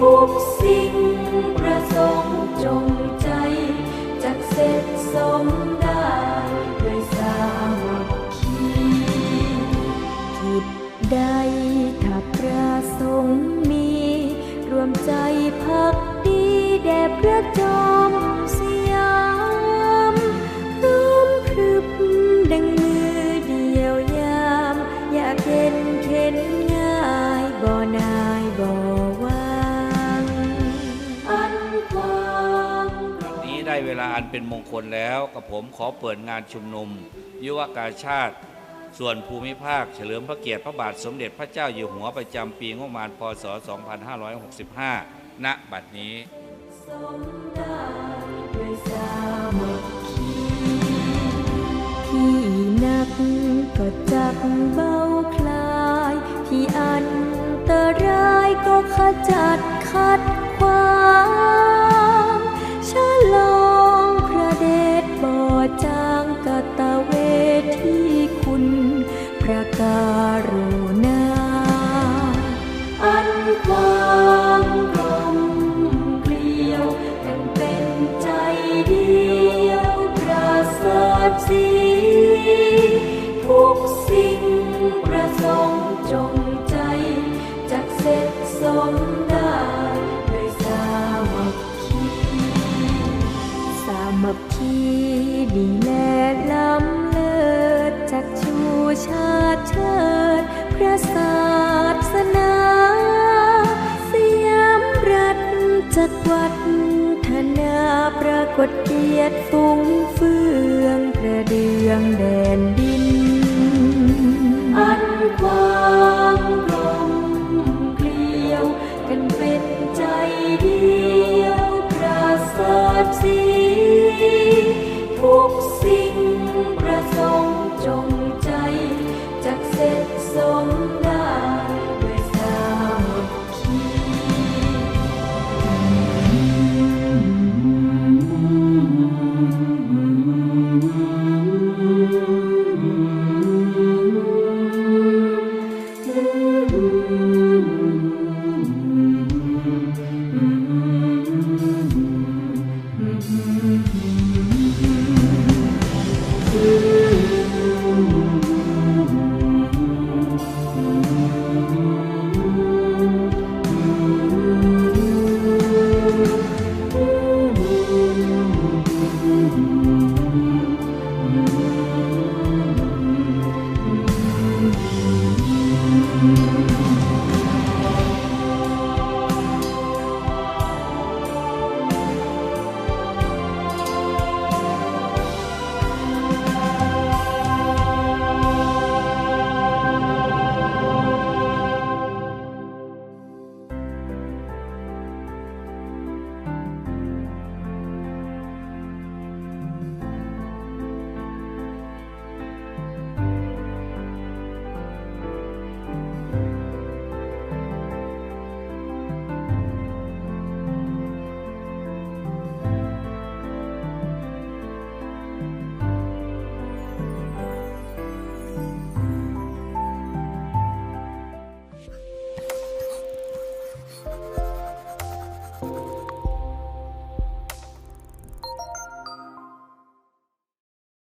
ทุกสิ่งประสงค์ ได้เวลาอันเป็นมงคลแล้วกับผมขอเปิดงานชุมนุม ยุวกาชาติ ส่วนภูมิภาค เฉลิมพระเกียรติพระบาทสมเด็จพระเจ้าอยู่หัวประจำปีงบประมาณพศ 2565 ณ บัดนี้ที่นักก็จักเบาคลาย ที่อันตรายก็ขจัดขัด มักคีดีแลล้ำเลิศจักชูชาติเชิดพระศาสนาสยามรัฐจักรวรรดิธนาปรากฏเกียรติฟุ้งเฟืองกระเดืองแดนดิน อันคว้างกลมเกลียวกันเป็นใจดี